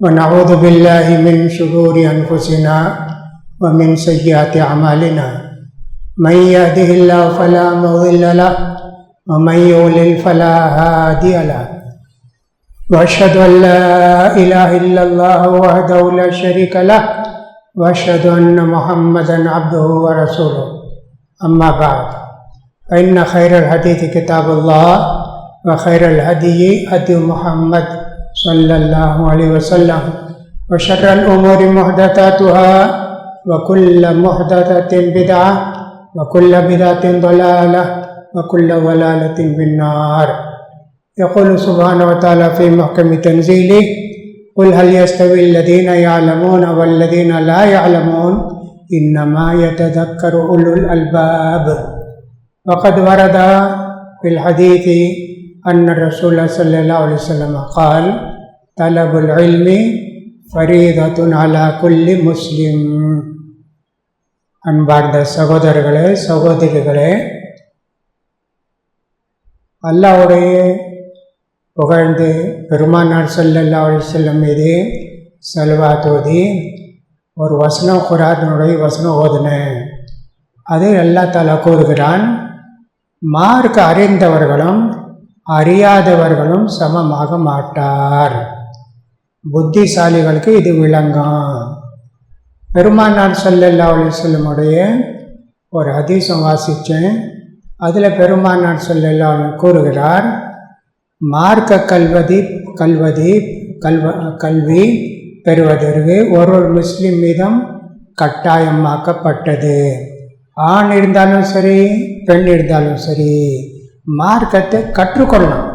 ونعوذ بالله من شرور أنفسنا ومن سيئات أعمالنا. من يهده الله فلا مضل له ومن يضلل فلا هادي له. وأشهد أن لا إله إلا الله وحده لا شريك له وأشهد أن محمدا عبده ورسوله. أما بعد فإن خير الحديث كتاب الله وخير الهدي هدي محمد صلى الله عليه وسلم. وشر الأمور محدثاتها وكل محدثة بدعة وكل بدعة ضلالة وكل ضلالة في النار. يقول سبحانه وتعالى في محكم تنزيله قل هل يستوي الذين يعلمون والذين لا يعلمون؟ إنما يتذكر أولو الألباب. وقد ورد في الحديث أن الرسول صلى الله عليه وسلم قال தலபுல் அல்மி ஃபரீதத்துன் அலா குல்லி முஸ்லிம் அன்பார்ந்த சகோதரர்களே சகோதரிகளே அல்லாவுடைய புகழ்ந்து பெருமானார் சல்லல்லா செல்லும் மீது செல்வா தோதி ஒரு வசனம் குரானுடைய வசனம் ஓதுனேன் அது அல்லா தாலா கூறுகிறான் மார்க் அறிந்தவர்களும் அறியாதவர்களும் சமமாக மாட்டார். புத்திசாலிகளுக்கு இது விளங்கும். பெருமானார் ஸல்லல்லாஹு அலைஹி ஒரு அதிசம் வாசித்தேன் அதில் பெருமானார் ஸல்லல்லாஹு கூறுகிறார் மார்க்க கல்வதி கல்வதி கல்வ கல்வி பெறுவதற்கு ஒரு ஒரு முஸ்லீம் மீதும் கட்டாயமாக்கப்பட்டது. ஆண் இருந்தாலும் சரி பெண் இருந்தாலும் சரி மார்க்கத்தை கற்றுக்கொள்ளணும்.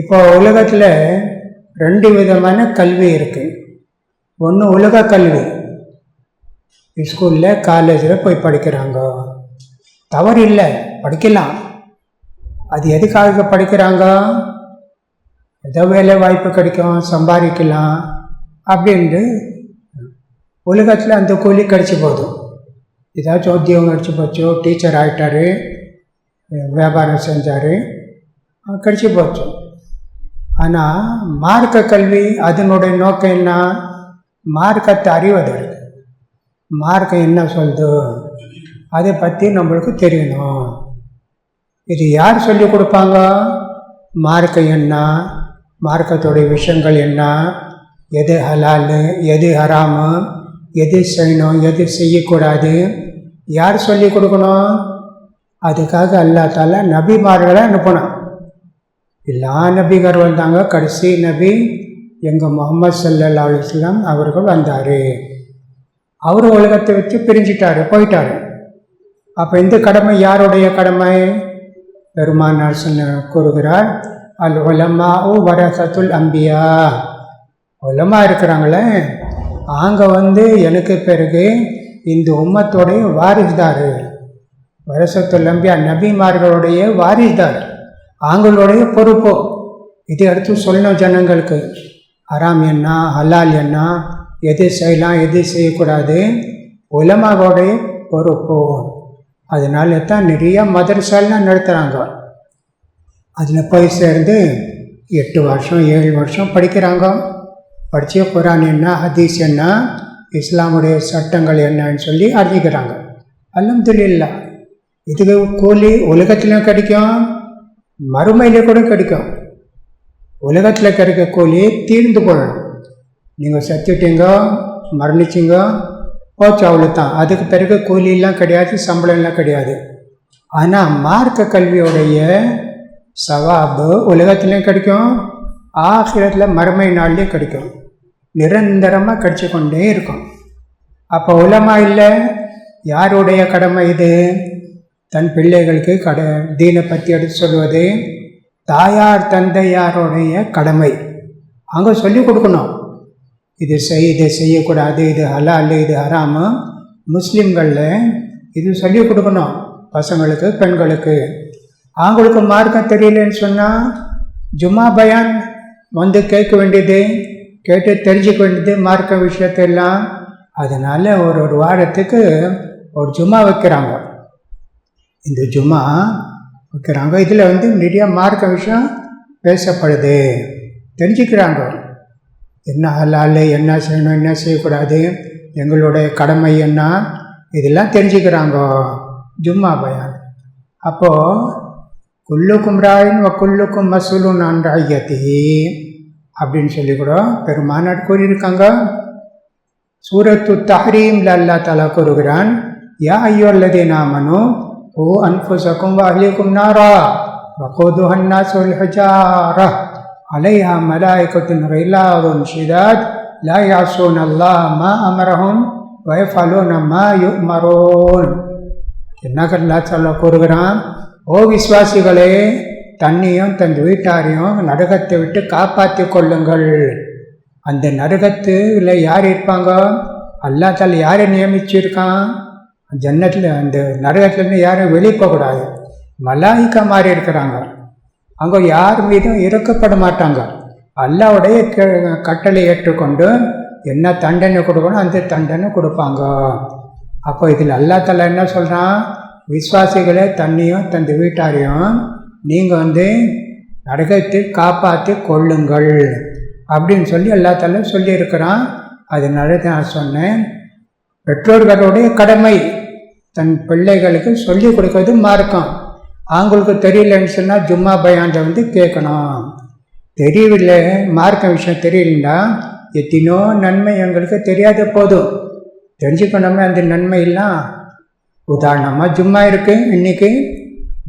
இப்போ உலகத்தில் ரெண்டு விதமான கல்வி இருக்குது ஒன்று உலக கல்வி. ஸ்கூலில் காலேஜில் போய் படிக்கிறாங்க. தவறு இல்லை படிக்கலாம். அது எதுக்காக படிக்கிறாங்க? ஏதோ வேலை வாய்ப்பு கிடைக்கும் சம்பாதிக்கலாம் அப்படின்ட்டு உலகத்தில் அந்த கூலி கிடச்சி போதும் ஏதாச்சும் உத்தியோகம் கிடச்சி போச்சு டீச்சர் ஆகிட்டாரு வியாபாரம் செஞ்சார் கிடச்சி போச்சு. ஆனால் மார்க்க கல்வி அதனுடைய நோக்கம் என்ன? மார்க்கத்தை அறிவதற்கு மார்க்கம் என்ன சொல்லுது? அதை பற்றி நம்மளுக்கு தெரியணும். இது யார் சொல்லி கொடுப்பாங்க? மார்க்கம் என்ன? மார்க்கத்துடைய விஷயங்கள் என்ன? எது ஹலால்? எது ஹராமு? எது செய்யணும்? எது செய்யக்கூடாது? யார் சொல்லி கொடுக்கணும்? அதுக்காக அல்லா தால நபிமார்களை அனுப்பணும் எல்லா நபிகர் வந்தாங்க. கடைசி நபி எங்கள் முகமது சல்லா அலிஸ்லாம் அவர்கள் வந்தார். அவர் உலகத்தை வச்சு பிரிஞ்சிட்டார் போயிட்டாரு. அப்போ இந்த கடமை யாருடைய கடமை? பெருமானார் சொன்ன கூறுகிறார் அல் உலமா ஓ வரசத்துல் அம்பியா. உலமா இருக்கிறாங்களே. அங்கே வந்து எனக்கு பிறகு இந்த உம்மத்தோடைய வாரிசுதார். வரசத்துல் அம்பியா நபிமார்களுடைய வாரிசுதார். அவங்களுடைய பொறுப்போ. இதை அடுத்து சொல்லணும் ஜனங்களுக்கு. ஹராம் என்ன ஹலால் என்ன எது செய்யலாம் எது செய்யக்கூடாது உலமாவோடைய பொறுப்பு. அதனால தான் நிறைய மதரசாலாம் நடத்துகிறாங்க அதில் போய் சேர்ந்து எட்டு வருஷம் ஏழு வருஷம் படிக்கிறாங்க. படித்து குரான் என்ன ஹதீஸ் என்ன இஸ்லாமுடைய சட்டங்கள் என்னன்னு சொல்லி அறிஞ்சிக்கிறாங்க. அல்ஹம்துலில்லா இதுக்கு கூலி உலகத்துலையும் கிடைக்கும். மறுமையில் கூட கிடைக்கும். உலகத்தில் கிடைக்க கூலி தீர்ந்து போயிடும். நீங்கள் செத்துட்டீங்க மரணிச்சிங்க போச்சு அவ்வளோ தான் அதுக்கு பிறகு கூலியெல்லாம் கிடையாது சம்பளம்லாம் கிடையாது. ஆனால் மார்க்க கல்வியோடைய சவாபு உலகத்துலேயும் கிடைக்கும் ஆசிரியத்தில் மறுமை நாள்லேயும் கிடைக்கும். நிரந்தரமாக கிடைச்சி கொண்டே இருக்கும். அப்போ உலமா இல்லை? யாருடைய கடமை இது? தன் பிள்ளைகளுக்கு கட தீனை பற்றி எடுத்து சொல்வது தாயார் தந்தையாருடைய கடமை. அங்கே சொல்லி கொடுக்கணும். இது செய் இது செய்யக்கூடாது இது ஹலால் இது ஹராமு. முஸ்லீம்களில் இது சொல்லிக் கொடுக்கணும். பசங்களுக்கு பெண்களுக்கு. அவங்களுக்கு மார்க்கம் தெரியலன்னு சொன்னால் ஜும்மா பயான் வந்து கேட்க வேண்டியது கேட்டு தெரிஞ்சுக்க வேண்டியது மார்க்க விஷயத்தெல்லாம். அதனால் ஒரு ஒரு வாரத்துக்கு ஒரு ஜும்மா வைக்கிறாங்க. இந்த ஜுமா வைக்கிறாங்க இதில் வந்து நிறைய மார்க்க விஷயம் பேசப்படுது. தெரிஞ்சுக்கிறாங்க என்ன ஹலால் என்ன செய்யணும் என்ன செய்யக்கூடாது எங்களுடைய கடமை என்ன இதெல்லாம் தெரிஞ்சுக்கிறாங்க ஜும்மா பயான். அப்போது குல்லுக்கும் ராயின் குல்லுக்கும் மசூலும் நான் ராயத்தி அப்படின்னு சொல்லி கூட பெருமானார் கூறியிருக்காங்க. சூரத்து தஹரீம்ல அல்லா தலா கூறுகிறான் யா ஐயோ அல்லதே நாமனும் ஓ அன்புசக்கும் வாஹ்லிக்கும் நாரா وقودها الناس والحجارة عليها ملائكة غلاظ شداد لا يعصون الله ما أمرهم ويفعلون ما يؤمرون என்ன சொல்ல கூறுகிறான் ஓ விசுவாசிகளே தண்ணியும் தன் வீட்டாரையும் நரகத்தை விட்டு காப்பாற்றி கொள்ளுங்கள் அந்த நரகத்தில் யார் இருப்பாங்க அல்லா தால யாரை நியமிச்சிருக்கான் ஜன்னத்தில் அந்த நரகத்துலேருந்து யாரும் வெளியே போகக்கூடாது மலாய்க்கா மாறி இருக்கிறாங்க. அங்கே யார் மீதும் இறக்கப்பட மாட்டாங்க. அல்லாவுடைய கட்டளை ஏற்றுக்கொண்டு என்ன தண்டனை கொடுக்கணும் அந்த தண்டனை கொடுப்பாங்க. அப்போ இதில் அல்லா தலா என்ன சொல்கிறான் விசுவாசிகளே தண்ணியும் தந்த வீட்டாரையும் நீங்கள் வந்து நரகத்தை காப்பாற்றி கொள்ளுங்கள் அப்படின்னு சொல்லி அல்லா தலா சொல்லியிருக்கிறான். அதனால தான் நான் சொன்னேன். பெற்றோர்களுடைய கடமை தன் பிள்ளைகளுக்கு சொல்லிக் கொடுக்கறது மார்க்கம். அவங்களுக்கு தெரியலன்னு சொன்னால் ஜும்மா பயான்ல வந்து கேட்கணும். தெரியவில்லை மார்க்க விஷயம் தெரியலன்னா எத்தினோ நன்மை எங்களுக்கு தெரியாத போதும். தெரிஞ்சுக்கணும்னா அந்த நன்மையெல்லாம். உதாரணமாக ஜும்மா இருக்குது இன்றைக்கி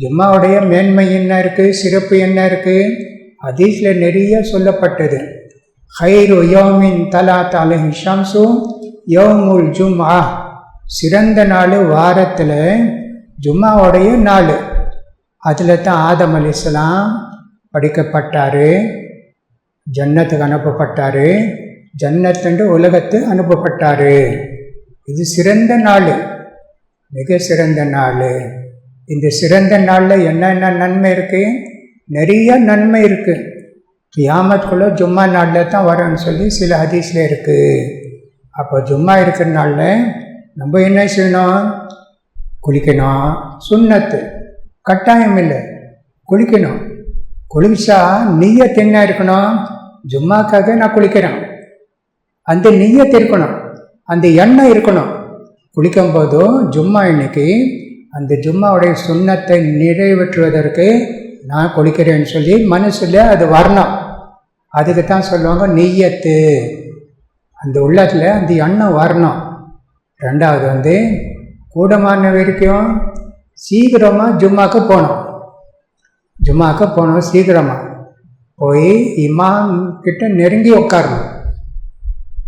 ஜும்மாவுடைய மேன்மை என்ன இருக்குது சிறப்பு என்ன இருக்குது அதீஸில் நிறைய சொல்லப்பட்டது. ஹைரு யோமின் தலா தலை ஷம்சு யோமுல் ஜும்ஆ சிறந்த நாள் வாரத்தில் ஜும்மாவுடைய நாள். அதில் தான் ஆதம் அலிஸ்லாம் படிக்கப்பட்டார். ஜன்னத்துக்கு அனுப்பப்பட்டார். ஜன்னத்துண்டு உலகத்து அனுப்பப்பட்டார். இது சிறந்த நாள். மிக சிறந்த நாள். இந்த சிறந்த நாளில் என்னென்ன நன்மை இருக்குது நிறைய நன்மை இருக்குது கியாமத்துக்குள்ளே ஜும்மா நாளில் தான் வரேன்னு சொல்லி சில ஹதீஸில் இருக்குது அப்போ ஜும்மா இருக்கிற நாளில் நம்ம என்ன செய்யணும் குளிக்கணும். சுண்ணத்து. கட்டாயம் இல்லை. குளிக்கணும். குளிச்சா நீயத் என்ன இருக்கணும். ஜும்மாக்காக நான் குளிக்கிறேன். அந்த நீயத் இருக்கணும். அந்த எண்ணம் இருக்கணும். குளிக்கும் போதும் ஜும்மா இன்னைக்கு அந்த ஜும்மாவுடைய சுண்ணத்தை நிறைவேற்றுவதற்கு நான் குளிக்கிறேன்னு சொல்லி மனசில் அது வரணும். அதுக்கு தான் சொல்லுவாங்க நெய்யத்து அந்த உள்ளத்தில் அந்த எண்ணம் வரணும். ரெண்டாவது வந்து கூடமான வரைக்கும் சீக்கிரமாக ஜும்மாக்கு போகணும் ஜும்மாக்கு போகணும் சீக்கிரமாக போய் இமாம் கிட்ட நெருங்கி உட்காரணும்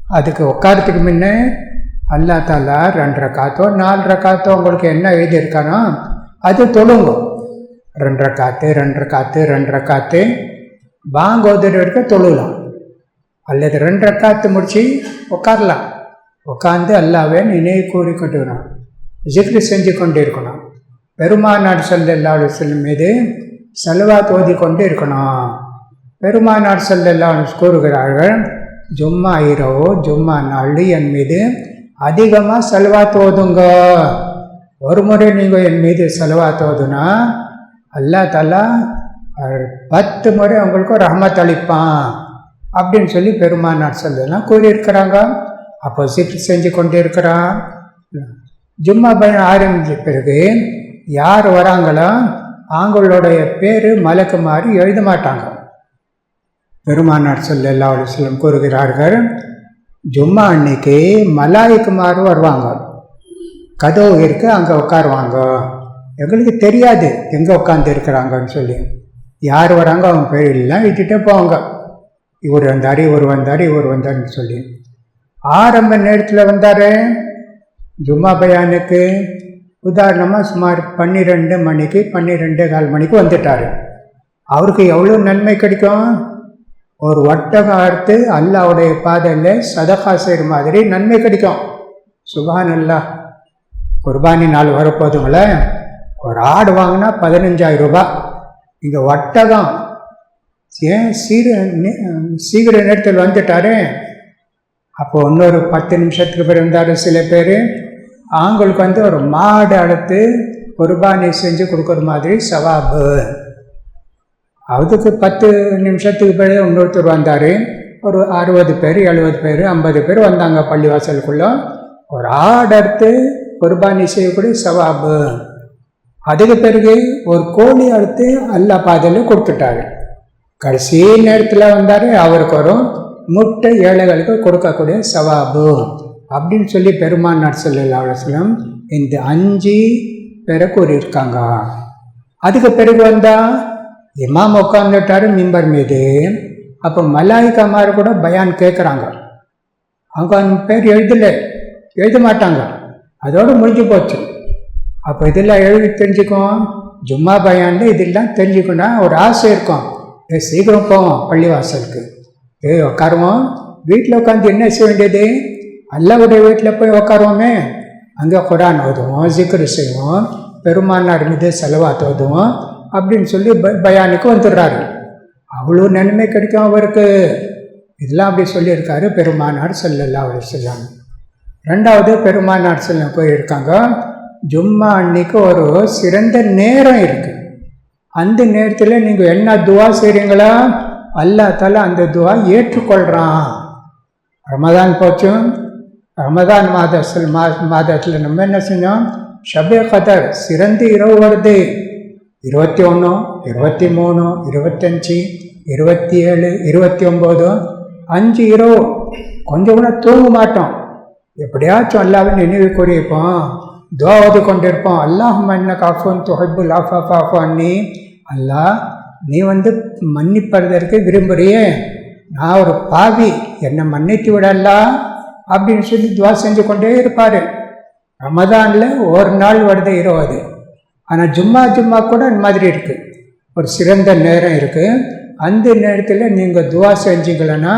அதுக்கு உட்காரத்துக்கு முன்ன அல்லா தாலா ரெண்டு ரக்காத்தோ நாலு ரக்காத்தோ உங்களுக்கு என்ன எழுதியிருக்கானோ அது தொழுங்க. ரெண்டரை காற்று ரெண்டரை காற்று ரெண்டரை காற்று வாங்க ஓதுற வரைக்கும் தொழுலாம் அல்லது ரெண்டரை காற்று முடிச்சு உட்காரலாம் உட்காந்து அல்லாவே நினைவு கூறி கொண்டுக்கணும் ஜிக்ரு செஞ்சு கொண்டு இருக்கணும் பெருமானார் சல்லல்லாஹு செல்லும் மீது செலவா தோதி கொண்டு இருக்கணும் பெருமானார் சல்லல்லாஹு கூறுகிறார்கள் ஜும்மா இரவோ ஜும்மா நாள் என் மீது அதிகமாக செலவா தோதுங்க. ஒரு முறை நீங்கள் என் மீது செலவா தோதுனா அல்லா தாலா பத்து முறை உங்களுக்கு ரஹமத் அளிப்பான். அப்படின்னு சொல்லி பெருமானார் சொல்லலாம் கூறியிருக்கிறாங்க. அப்போ சிப்ட் செஞ்சு கொண்டு இருக்கிறான் ஜும்மா பயணம் ஆரம்பித்த பிறகு யார் வராங்களோ அவங்களுடைய பேர் மலக்கு மாறி எழுத மாட்டாங்க. பெருமானார் சொல்லல்லா அலுவலம் கூறுகிறார்கள் ஜும்மா அன்னைக்கு மலாய்க்குமார் வருவாங்க. கதவு இருக்கு அங்கே உட்காருவாங்க. எங்களுக்கு தெரியாது எங்கே உட்காந்து இருக்கிறாங்கன்னு சொல்லி. யார் வராங்க அவங்க பேர் எல்லாம் விட்டுட்டே போவாங்க. இவர் வந்தார் இவர் வந்தார் இவர் வந்தாருன்னு சொல்லி. ஆரம்ப நேரத்தில் வந்தார். ஜும்மா பயானுக்கு உதாரணமாக சுமார் பன்னிரெண்டு மணிக்கு பன்னிரெண்டு கால் மணிக்கு வந்துட்டார். அவருக்கு எவ்வளோ நன்மை கிடைக்கும்? ஒரு ஒட்டகம் அறுத்து அல்லாவுடைய பாதையில் சதகா செய்கிற மாதிரி நன்மை கிடைக்கும். சுபான் அல்லா குர்பானி நாள் வரப்போதுங்களே ஒரு ஆடு வாங்கினா பதினஞ்சாயிரம் ரூபாய் இங்கே ஒட்டகம் ஏன் சீர சீக்கிர நேரத்தில் வந்துட்டாரே? அப்போது இன்னொரு பத்து நிமிஷத்துக்கு பிறகு இருந்தார் சில பேர். அவங்களுக்கு வந்து ஒரு மாடு அழுத்து குர்பானி செஞ்சு கொடுக்குற மாதிரி சவாபு. அதுக்கு பத்து நிமிஷத்துக்கு பிறகு இன்னொருத்தர் வந்தார். ஒரு அறுபது பேர் எழுபது பேர் ஐம்பது பேர் வந்தாங்க பள்ளிவாசலுக்குள்ளே. ஒரு ஆடு அடுத்து குர்பானி செய்யக்கூடிய சவாபு. அதுக்கு பிறகு ஒரு கோழி அடுத்து அல்லா பாதையில் கொடுத்துட்டாரு. கடைசி நேரத்தில் வந்தார் அவருக்கு ஒரு முட்டை ஏழைகளுக்கு கொடுக்கக்கூடிய சவாபு. அப்படின்னு சொல்லி பெருமான் சொல்லல்லா இந்த அஞ்சு பேரை கூறியிருக்காங்க. அதுக்கு பிறகு வந்தா இமாம் உட்காந்துட்டாரு மிம்பர் மீது. அப்போ மலாய்க்காமார் கூட பயான் கேட்குறாங்க. அவங்க அந்த பேர் எழுதலை எழுத மாட்டாங்க. அதோடு முடிஞ்சு போச்சு. அப்போ இதெல்லாம் எழுதி தெரிஞ்சுக்கும் ஜும்மா பயான்னு இதெல்லாம் தெரிஞ்சுக்கணும் ஒரு ஆசை இருக்கும். சீக்கிரம் போவோம் பள்ளிவாசலுக்கு. ஏய் உட்காருவோம் வீட்டில் உட்காந்து என்ன செய்ய வேண்டியது? அல்லாவுடைய வீட்டில் போய் உட்காருவோமே அங்கே குரான் ஓதுவோம் ஜிக்ரு செய்வோம் பெருமானார் மீது செலவாத்து ஓதுவோம் அப்படின்னு சொல்லி ப பயானுக்கு வந்துடுறாரு. அவ்வளோ நன்மை கிடைக்கும் அவருக்கு. இதெல்லாம் அப்படி சொல்லியிருக்காரு பெருமானார் செல்லல்லா உரு செல்லாமல் ரெண்டாவது பெருமானார் செல்லம் போயிருக்காங்க. ஜும்மா அன்னைக்கு ஒரு சிறந்த நேரம் இருக்குது அந்த நேரத்தில் நீங்கள் என்ன துவா செய்கிறீங்களா அல்லாஹ் தால அந்த துவா ஏற்றுக்கொள்கிறான் ரமதான் போச்சும் ரமதான் மாதத்தில் மா மாதத்தில் நம்ம என்ன செஞ்சோம்? ஷபே கதர் சிறந்த இரவு வருது. இருபத்தி ஒன்று இருபத்தி மூணு இருபத்தஞ்சி இருபத்தி ஏழு இருபத்தி ஒம்பது அஞ்சு இரவு. கொஞ்சம் கூட தூங்க மாட்டோம். எப்படியாச்சும் அல்லாவை நினைவு கூறியிருப்போம். துவாவது கொண்டிருப்போம் அல்லாஹ் மன்ன காஃபோன் தொகைப்பு லாஃபா காஃபு அன்னி. அல்லாஹ் நீ வந்து மன்னிப்பதற்கு விரும்புறியே? நான் ஒரு பாவி என்னை மன்னித்து விடலாம் அப்படின்னு சொல்லி துவா செஞ்சு கொண்டே இருப்பார். ரமதானில் ஒரு நாள் வருது இருபது ஆனால் ஜும்மா ஜும்மா கூட இந்த மாதிரி இருக்குது ஒரு சிறந்த நேரம் இருக்குது அந்த நேரத்தில் நீங்கள் துவா செஞ்சீங்களன்னா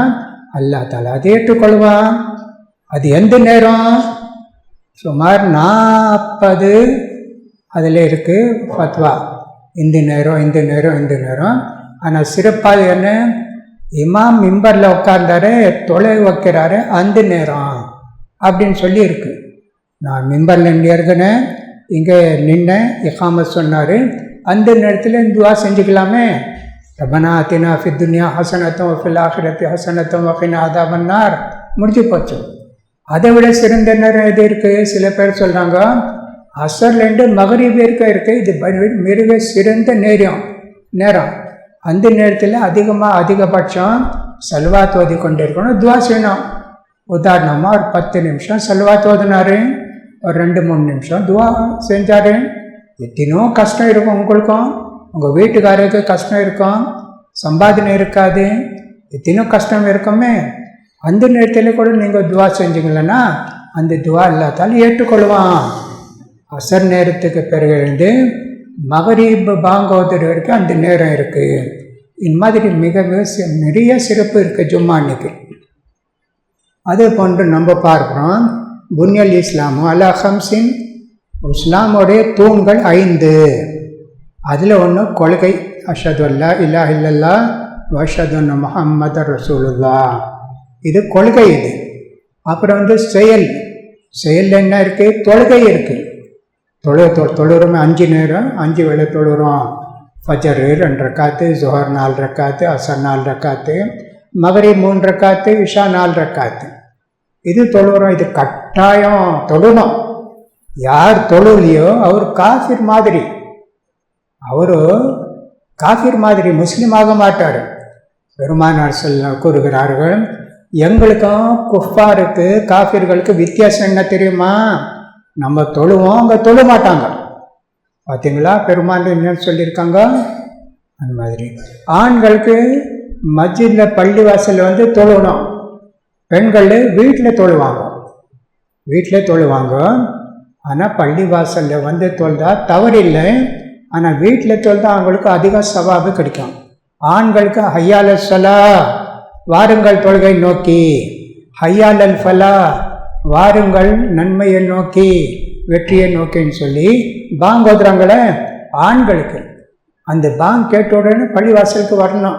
அல்லா தால அதை ஏற்றுக்கொள்வான் அது எந்த நேரம்? சுமார் நாற்பது அதில் இருக்குது ஃபத்வா. இந்த நேரம் இந்த நேரம் இந்த நேரம். ஆனால் சிறப்பாக என்ன? இமாம் மிம்பரில் உட்கார்ந்தாரு தொலை வைக்கிறாரு அந்த நேரம் அப்படின்னு சொல்லியிருக்கு. நான் மிம்பரில் நின்று இருக்கனேன் இங்கே நின்னேன் இக்காம சொன்னார். அந்த நேரத்தில் துவா செஞ்சுக்கலாமே. ரபனா அத்தினா ஃபி துன்யா ஹசனத்தம் ஃபில் ஆஹிரத்தி ஹசனத்தம் வகினா பண்ணார் முடிஞ்சு போச்சு. அதை விட சிறந்த நேரம் எது இருக்குது சில பேர் சொல்கிறாங்க அசர்லேருந்து மகரீப் வரைக்கும் இருக்குது இது மிருக சிறந்த நேரம் நேரம். அந்த நேரத்தில் அதிகமாக அதிகபட்சம் செல்வாத் ஓதி கொண்டு இருக்கணும் துவா செய்யணும். உதாரணமாக ஒரு பத்து நிமிஷம் செல்வாத் ஓதினாரு ஒரு ரெண்டு மூணு நிமிஷம் துவா செஞ்சார். எத்தனோ கஷ்டம் இருக்கும் உங்களுக்கும். உங்கள் வீட்டுக்காரருக்கு கஷ்டம் இருக்கும். சம்பாதனை இருக்காது. எத்தனோ கஷ்டம் இருக்குமே. அந்த நேரத்தில் கூட நீங்கள் துவா செஞ்சீங்களன்னா அந்த துவா இல்லாதாலும் ஏற்றுக்கொள்வான். அசர் நேரத்துக்கு பிறகு எழுந்து மகரீப் பாங்கோதர் வரைக்கும் அந்த நேரம் இருக்குது இந்த மாதிரி மிக மிக நிறைய சிறப்பு இருக்குது ஜும்மா அன்னைக்கு. அதே போன்று நம்ம பார்க்குறோம் புன்யல் இஸ்லாமும் அலா ஹம்சின் இஸ்லாமுடைய தூண்கள் ஐந்து. அதில் ஒன்று கொள்கை அஷது அல்லா இல்லா இல்லல்லா வஷதுன்னு முஹம்மது ரசூலுல்லா இது கொள்கை இது. அப்புறம் வந்து செயல். செயல் என்ன இருக்குது தொழுகை இருக்குது தொழு தொ தொழுறோமே அஞ்சு நேரம் அஞ்சு வேலை தொழுறோம். ஃபஜரு ரெண்டு ரக்காத்து ஜொஹர் நாலு ரக்காத்து அசர் நாலு ரக்காத்து மகரி மூணு ரக்காத்து இஷா நாலு ரக்காத்து. இது தொழுகிறோம் இது கட்டாயம் தொழணும். யார் தொழுலையோ அவர் காஃபிர் மாதிரி. அவரு காஃபிர் மாதிரி முஸ்லீம் ஆக மாட்டார். பெருமானார் சொல்ல கூறுகிறார்கள் எங்களுக்கும் குஃபாருக்கு காஃபிர்களுக்கு வித்தியாசம் என்ன தெரியுமா? நம்ம தொழுவோம் அங்கே தொழ மாட்டாங்க. பார்த்தீங்களா பெருமாள் என்னன்னு சொல்லியிருக்காங்க? அந்த மாதிரி. ஆண்களுக்கு மஸ்ஜிதில் பள்ளிவாசலில் வந்து தொழுணும் பெண்கள் வீட்டில் தொழுவாங்க. வீட்டில் தொழுவாங்க. ஆனால் பள்ளிவாசலில் வந்து தொழுதா தவறில்லை. ஆனால் வீட்டில் தொழுதா அவங்களுக்கு அதிக சவாபு கிடைக்கும். ஆண்களுக்கு ஹையால சலா வாருங்கள் தொழுகை நோக்கி. ஹையால் ஃபலா வாருங்கள் நன்மையை நோக்கி வெற்றியை நோக்கின்னு சொல்லி பாங் ஓதுறாங்களே ஆண்களுக்கு அந்த பாங் கேட்ட உடனே பள்ளிவாசலுக்கு வரணும்.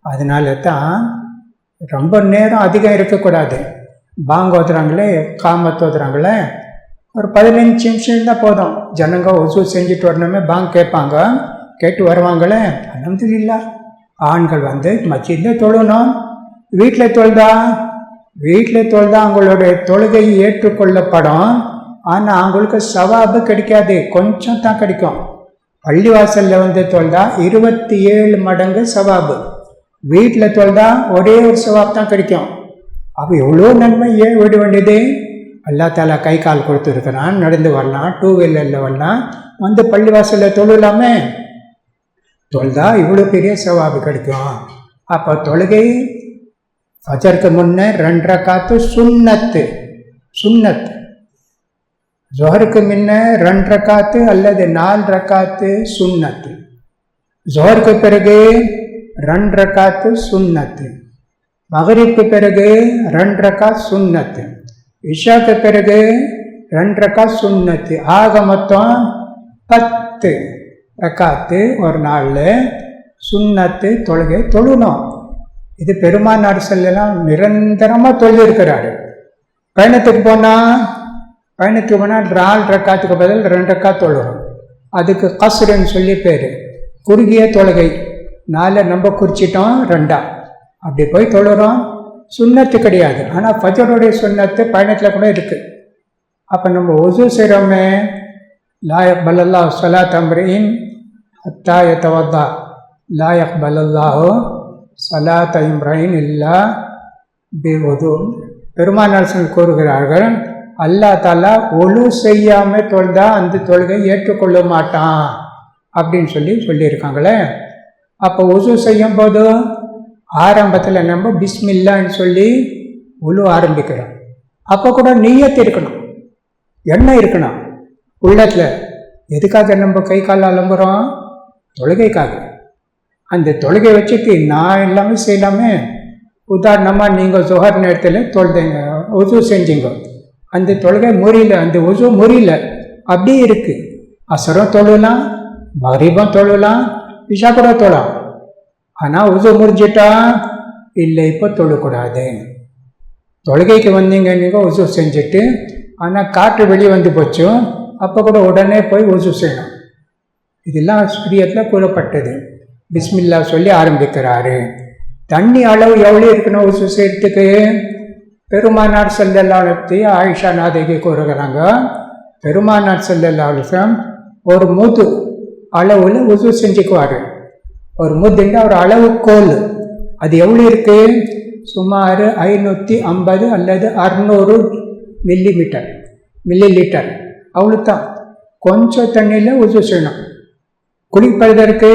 அதனால தான் ரொம்ப நேரம் அதிகம் இருக்கக்கூடாது. பாங் ஓதுறாங்களே காமத்து ஓதுறாங்களே ஒரு பதினஞ்சு நிமிஷம் இருந்தால் போதும். ஜனங்க ஒசூல் செஞ்சுட்டு வரணுமே பாங் கேட்பாங்க. கேட்டு வருவாங்களே அலமதுல்லா ஆண்கள் வந்து மச்சியில் தொழணும். வீட்டில் தொழுதா? வீட்டில் தொழுதா அவங்களுடைய தொழுகை ஏற்றுக்கொள்ளப்படும். ஆனால் அவங்களுக்கு சவாபு கிடைக்காது. கொஞ்சம் தான் கிடைக்கும். பள்ளிவாசலில் வந்து தொழுதா இருபத்தி ஏழு மடங்கு சவாபு. வீட்டில் தொழுதா ஒரே ஒரு சவாப் தான் கிடைக்கும். அப்போ எவ்வளோ நன்மை ஏன் விட வேண்டியது அல்லா தாலா கை கால் கொடுத்துருக்கிறான். நடந்து வரலாம் டூ வீலரில் வரலாம். வந்து பள்ளிவாசலில் தொழுலாமே. தொழுதா இவ்வளோ பெரிய சவாபு கிடைக்கும். அப்போ தொழுகை ஃபஜருக்கு முன்னே ரெண்டு ரக்காத்து சுண்ணத்து சுண்ணத்து. ஜோஹருக்கு முன்ன ரெண்டு ரக்காத்து அல்லது நாலு ரக்காத்து சுண்ணத்து. ஜோஹருக்கு பிறகு ரெண்டு ரக்காத்து சுண்ணத்து. மகரிக்கு பிறகு ரெண்டு ரக்காத் சுண்ணத்து. இஷாக்கு பிறகு ரெண்டு ரக்காத் சுண்ணத்து. ஆக மொத்தம் பத்து ரக்காத்து ஒரு நாளில் சுண்ணத்து தொழுகை தொழுணும் இது பெருமானார் செல்லாம் நிரந்தரமாக தொழிலிருக்கிறாரு பயணத்துக்கு போனால் பயணத்துக்கு போனால் நாலு ரக்காத்துக்கு பதில் ரெண்டு ரக்கா தொழுகிறோம் அதுக்கு கசுரன்னு சொல்லி பேர். குறுகிய தொழுகை. நாலு நம்ம குறிச்சிட்டோம் ரெண்டா. அப்படி போய் தொழுகிறோம் சுண்ணத்து கிடையாது. ஆனால் ஃபஜருடைய சுண்ணத்து பயணத்தில் கூட இருக்குது அப்போ நம்ம ஒசு செய்கிறோமே லாயக் பல்லல்லா சொலா தம்ரீன் அத்தாய தவதா லாயக் பல்லல்லாஹோ சலாத் இம்ராயின் இல்லா பிவது. ஒது பெருமானார் கூறுகிறார்கள் அல்லா தாலா ஒழு செய்யாமல் தொழுதா அந்த தொழுகை ஏற்றுக்கொள்ள மாட்டான் அப்படின்னு சொல்லி சொல்லியிருக்காங்களே. அப்போ உசு செய்யும் போது ஆரம்பத்தில் நம்ம பிஸ்மில்லான்னு சொல்லி உழு ஆரம்பிக்கிறோம். அப்போ கூட நீயத்து இருக்கணும் எண்ணெய் இருக்கணும். உள்ளத்தில் எதுக்காக நம்ம கை கால் அலம்புறோம்? தொழுகைக்காக. அந்த தொழுகை வச்சுட்டு நான் எல்லாமே செய்யலாமே உதாரணமாக நீங்கள் சுகர் நேரத்தில் தொழுதைங்க உது செஞ்சீங்க. அந்த தொழுகை முறியல அந்த உசு முறியல. அப்படியே இருக்குது அசரம் தொழலாம் மகரீபம் தொழலாம் விஷா கூட தொழலாம். ஆனால் உசு முறிஞ்சிட்டா இல்லை இப்போ தொழக்கூடாது. தொழுகைக்கு வந்தீங்க நீங்கள் உசு செஞ்சுட்டு ஆனால் காற்று வெளியே வந்து போச்சும் அப்போ கூட உடனே போய் உசு செய்யணும். இதெல்லாம் ஸ்பிரியத்தில் கூறப்பட்டது. பிஸ்மில்லா சொல்லி ஆரம்பிக்கிறாரு. தண்ணி அளவு எவ்வளோ இருக்கணும் உசு செய்யறதுக்கு பெருமானார் செல்லல்லாலத்தை ஆயிஷா நாதகி கூறுகிறாங்க. பெருமானார் செல்லல்லாலும் ஒரு முது அளவில் உசு செஞ்சுக்குவார். ஒரு முதுன்னா ஒரு அளவுக்கோல் அது எவ்வளோ இருக்குது சுமார் ஐநூற்றி ஐம்பது அல்லது அறுநூறு மில்லி மீட்டர் மில்லி லிட்டர் அவ்வளோ தான் கொஞ்சம் தண்ணியில் உசு செய்யணும். குளிப்பதற்கு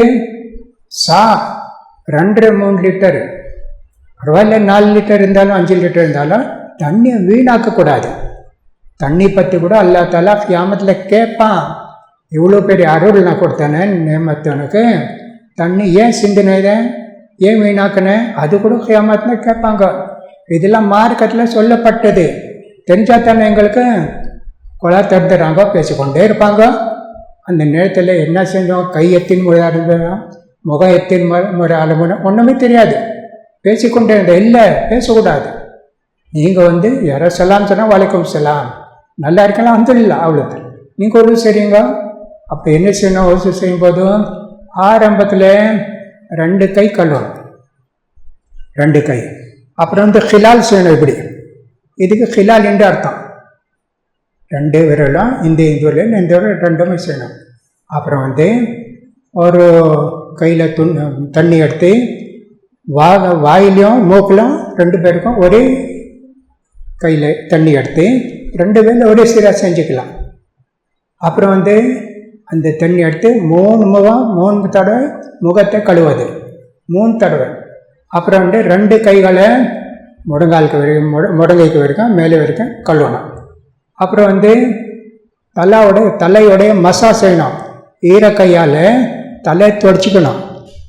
சா ரெண்டரை மூணு லிட்டரு. பரவாயில்ல நாலு லிட்டர் இருந்தாலும் அஞ்சு லிட்டர் இருந்தாலும் தண்ணியை வீணாக்கக்கூடாது. தண்ணி பற்றி கூட அல்லா தாலா கியாமத்தில் கேட்பான் இவ்வளோ பெரிய அருள் நான் கொடுத்தேனே நேமத்தனுக்கு தண்ணி ஏன் சிந்தினேன் ஏன் வீணாக்கினேன்? அது கூட கியாமத்தில் கேட்பாங்க இதெல்லாம் மார்க்கெட்டில் சொல்லப்பட்டது. தெரிஞ்சால் தானே எங்களுக்கு? குழா திறந்துடுறாங்க பேசிக்கொண்டே இருப்பாங்க. அந்த நேரத்தில் என்ன செஞ்சோம்? கை முறையாக இருந்தோம் அனுபவம் முகம் எத்தின் முறை ஒன்றுமே தெரியாது. பேசிக்கொண்டே இருந்த இல்லை பேசக்கூடாது. நீங்கள் வந்து யாரோ செல்லாம் சொன்னால் வலைக்கும் செல்லாம் நல்லா இருக்கலாம் வந்துடல அவ்வளோது நீங்கள் ஒரு சரிங்க அப்போ என்ன செய்யணும்? ஒரு செய்யும் போதும் ஆரம்பத்தில் ரெண்டு கை கழுவணும். ரெண்டு கை. அப்புறம் வந்து ஹிலால் செய்யணும் இப்படி. இதுக்கு ஹிலால் என்று அர்த்தம். ரெண்டு விரலும் இந்த இந்த விரலும் இந்த விரல் ரெண்டுமே செய்யணும். அப்புறம் வந்து ஒரு கையில் துண் தண்ணி எடுத்து வா வாயிலையும் மூக்கிலும் ரெண்டு பேருக்கும் ஒரே கையில் தண்ணி எடுத்து ரெண்டு பேரும் ஒரே சீராக செஞ்சுக்கலாம். அப்புறம் வந்து அந்த தண்ணி எடுத்து மூணு முகம் மூணு தடவை முகத்தை கழுவுவது. மூணு தடவை. அப்புறம் வந்து ரெண்டு கைகளை முடங்காலுக்கு வரைக்கும் முட முடங்கைக்கு வரைக்கும் மேலே வரைக்கும் கழுவணும். அப்புறம் வந்து தலையோட தலையோடைய மசாஜ் செய்யணும். ஈர கையால் தலையை தொடச்சிக்கணும்.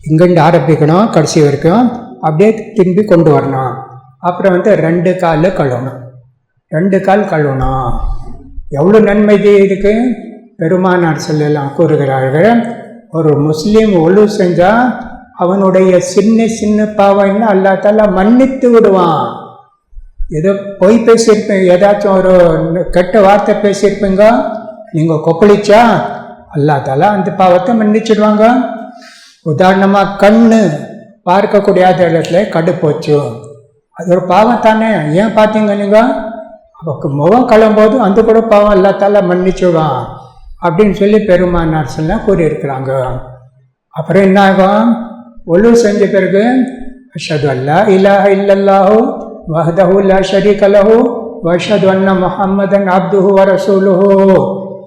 இங்கேருந்து ஆரம்பிக்கணும் கடைசி வரைக்கும் அப்படியே திரும்பி கொண்டு வரணும். அப்புறம் வந்து ரெண்டு காலில் கழுவணும். ரெண்டு கால் கழுவணும். எவ்வளோ நன்மை இது பெருமானார் சொல்லலாம் கூறுகிறார்கள் ஒரு முஸ்லீம் ஒழு செஞ்சால் அவனுடைய சின்ன சின்ன பாவம்னு அல்லாத்தால மன்னித்து விடுவான். ஏதோ பொய் பேசியிருப்பீங்க ஏதாச்சும் ஒரு கெட்ட வார்த்தை பேசியிருப்பீங்க நீங்கள் கொப்பளிச்சா அல்லா தாலா அந்த பாவத்தை மன்னிச்சிடுவாங்க. உதாரணமாக கண்ணு பார்க்கக்கூடிய இடத்துல கடுப்போச்சு அது ஒரு பாவம் தானே. ஏன் பார்த்தீங்க நீங்கள் அவக்கு முகம் கிளம்போது அந்த கூட பாவம் அல்லா தாலா மன்னிச்சுடுவான் அப்படின்னு சொல்லி பெருமானார் சொல்ல கூறியிருக்கிறாங்க. அப்புறம் என்ன ஆகும்? ஒழு செஞ்ச பிறகு அஷது அல்லா இல்லாஹ இல்லல்லாஹு வஹதஹு லா ஷரீக் லஹு வஷது அன்ன முஹம்மதன் அப்துஹு வ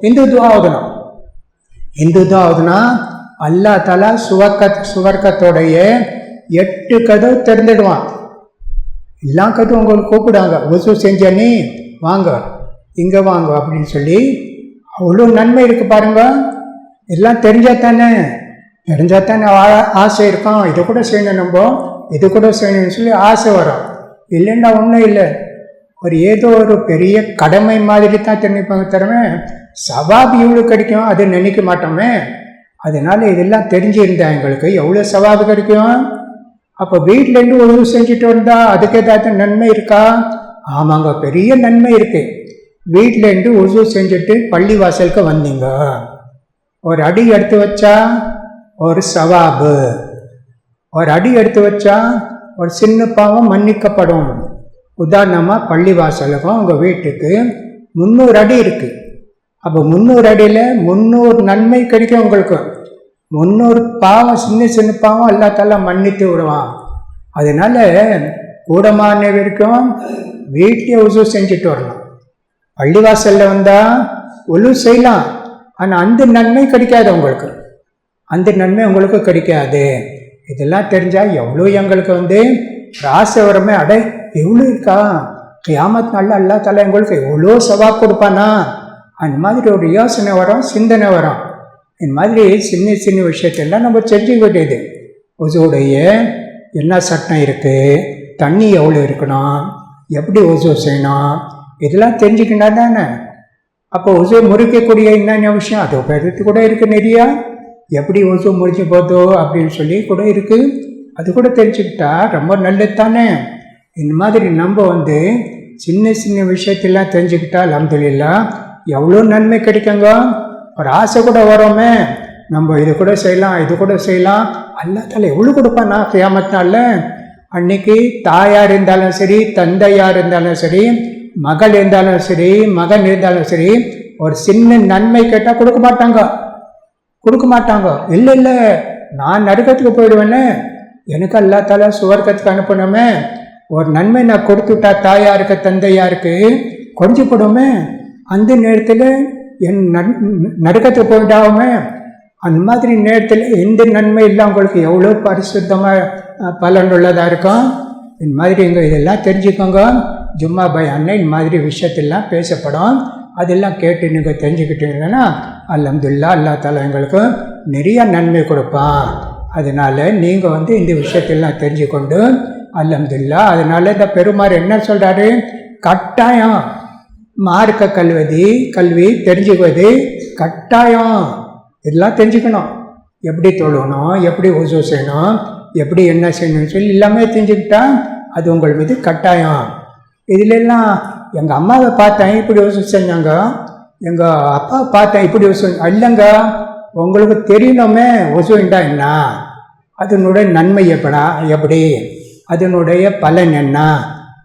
இந்த துவா ஓதணும். இந்த ஆகுதுன்னா அல்லா தலா சுவர்க்க சுவர்க்கத்தோடைய எட்டு கதவு திறந்துடுவான். எல்லா கதவும் உங்களுக்கு கூப்பிடுவாங்க. ஒசு செஞ்ச நீ வாங்க இங்கே வாங்க அப்படின்னு சொல்லி அவ்வளோ நன்மை இருக்குது பாருங்க. எல்லாம் தெரிஞ்சா தானே தெரிஞ்சா தானே ஆ- ஆசை இருக்கும். இது கூட செய்யணும் நம்ம. இது கூட செய்யணும்னு சொல்லி ஆசை வரும். இல்லைன்னா ஒன்றும் இல்லை. ஒரு ஏதோ ஒரு பெரிய கடமை மாதிரி தான் தெரிஞ்சுப்பாங்க திறமை சவாபு இவ்வளோ கிடைக்கும்? அது நினைக்க மாட்டோமே. அதனால் இதெல்லாம் தெரிஞ்சிருந்தா எங்களுக்கு எவ்வளோ சவாபு கிடைக்கும்? அப்போ வீட்டிலேருந்து ஒழுங்கு செஞ்சுட்டு வந்தால் அதுக்கு ஏதாவது நன்மை இருக்கா? ஆமாங்க பெரிய நன்மை இருக்குது வீட்டிலேருந்து உதவு செஞ்சுட்டு பள்ளி வாசலுக்கு வந்தீங்க. ஒரு அடி எடுத்து வச்சா ஒரு சவாபு. ஒரு அடி எடுத்து வச்சா ஒரு சின்ன பாவம் மன்னிக்கப்படும். உதாரணமாக பள்ளி வாசலுக்கும் உங்கள் வீட்டுக்கு முந்நூறு அடி இருக்குது அப்போ முந்நூறு அடியில் முந்நூறு நன்மை கிடைக்கும் உங்களுக்கு. முந்நூறு பாவம் சின்ன சின்ன பாவம் எல்லாத்தெல்லாம் மன்னித்து விடுவான். அதனால கூடமான வரைக்கும் வீட்டிலே உசு செஞ்சுட்டு வரலாம். பள்ளிவாசலில் வந்தால் ஒழு செய்யலாம். ஆனால் அந்த நன்மை கிடைக்காது உங்களுக்கு. அந்த நன்மை உங்களுக்கு கிடைக்காது. இதெல்லாம் தெரிஞ்சால் எவ்வளோ எங்களுக்கு வந்து ராசவரமே ஆசை அடே எவ்வளோ இருக்கா? கியாமத் நாளில் அல்லா தலா எங்களுக்கு எவ்வளோ சவாப் கொடுப்பானா? அந்த மாதிரி ஒரு யோசனை வரும் சிந்தனை வரும். இந்த மாதிரி சின்ன சின்ன விஷயத்தெல்லாம் நம்ம தெரிஞ்சுக்க வேண்டியது. உசுடைய என்ன சட்டம் இருக்குது தண்ணி எவ்வளோ இருக்கணும்? எப்படி ஒசு செய்யணும்? இதெல்லாம் தெரிஞ்சுக்கினா தானே. அப்போ ஒசு முறிக்கக்கூடிய என்னென்ன விஷயம்? அது பெருத்து கூட இருக்குது நிறையா. எப்படி ஒசு முறிஞ்சு போதோ அப்படின்னு சொல்லி கூட இருக்குது அது கூட தெரிஞ்சுக்கிட்டா ரொம்ப நல்லது தானே. இந்த மாதிரி நம்ம வந்து சின்ன சின்ன விஷயத்தெல்லாம் தெரிஞ்சுக்கிட்டா அலமதுல்லாம் எவ்வளோ நன்மை கிடைக்குங்க? ஒரு ஆசை கூட வரோமே. நம்ம இது கூட செய்யலாம் இது கூட செய்யலாம். அல்லாத்தால எவ்வளோ கொடுப்பானா கியாமத்தினால அன்னைக்கு தாயார் இருந்தாலும் சரி தந்தையார் இருந்தாலும் சரி மகள் இருந்தாலும் சரி மகன் இருந்தாலும் சரி ஒரு சின்ன நன்மை கேட்டால் கொடுக்க மாட்டாங்க. கொடுக்க மாட்டாங்க. இல்லை இல்லை. நான் நடுக்கத்துக்கு போயிடுவேனே. எனக்கு அல்லாத்தால சுவர்க்கத்துக்கு அனுப்பணுமே. ஒரு நன்மை நான் கொடுத்துட்டா தாயாருக்கு தந்தையாருக்கு கொஞ்சம் போடுமே அந்த நேரத்தில் என் நன் நடுக்கத்துக்கு போயிட்டாவுமே அந்த மாதிரி நேரத்தில் எந்த நன்மை இல்லை உங்களுக்கு எவ்வளோ பரிசுத்தமாக பலனுள்ளதாக இருக்கும் இந்த மாதிரி இங்கே இதெல்லாம் தெரிஞ்சுக்கோங்க. ஜும்மா பை அண்ணன் இந்த மாதிரி விஷயத்தெல்லாம் பேசப்படும். அதெல்லாம் கேட்டு நீங்கள் தெரிஞ்சுக்கிட்டீங்கன்னா அலமதுல்லா அல்லா தாலா எங்களுக்கு நிறைய நன்மை கொடுப்பான் அதனால் நீங்கள் வந்து இந்த விஷயத்தெல்லாம் தெரிஞ்சுக்கொண்டு அலமதுல்லா அதனால் இந்த பெருமாறு என்ன சொல்கிறாரு கட்டாயம் மார்க்க கல்வி கல்வி தெரிஞ்சுக்குவது கட்டாயம். இதெல்லாம் தெரிஞ்சுக்கணும். எப்படி தொழணும் எப்படி உசு செய்யணும் எப்படி என்ன செய்யணும்னு சொல்லி எல்லாமே தெரிஞ்சுக்கிட்டா அது உங்கள் மீது கட்டாயம். இதுலெல்லாம் எங்கள் அம்மாவை பார்த்தேன் இப்படி உசு செஞ்சாங்க? எங்கள் அப்பா பார்த்தேன் இப்படி உசு இல்லைங்க உங்களுக்கு தெரியணுமே உசுண்டா என்ன? அதனுடைய நன்மை எப்படா எப்படி? அதனுடைய பலன் என்ன?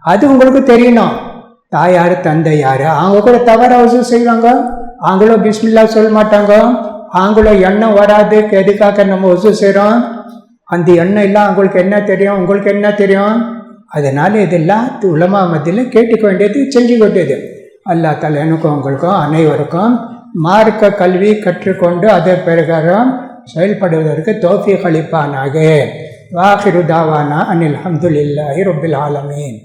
அது உங்களுக்கு தெரியணும். தாயார் தந்தை யார் அவங்க கூட தவற செய்வாங்க? அவங்களும் பிஸ்மில்லா சொல்ல மாட்டாங்க? அவங்களும் எண்ணம் வராது எதுக்காக நம்ம வசூல் செய்கிறோம் அந்த எண்ணம் எல்லாம் அவங்களுக்கு என்ன தெரியும்? உங்களுக்கு என்ன தெரியும்? அதனால் இதெல்லாம் உலமா மத்தியில் கேட்டுக்க வேண்டியது செஞ்சு கொண்டது. அல்லா தலை எனக்கும் உங்களுக்கும் அனைவருக்கும் மார்க்க கல்வி கற்றுக்கொண்டு அதே பிரகாரம் செயல்படுவதற்கு தோஃபி கழிப்பானாக வாஹிருதாவானா அனில் அஹமதுல்லாஹி ரபில் ஆலமீன்.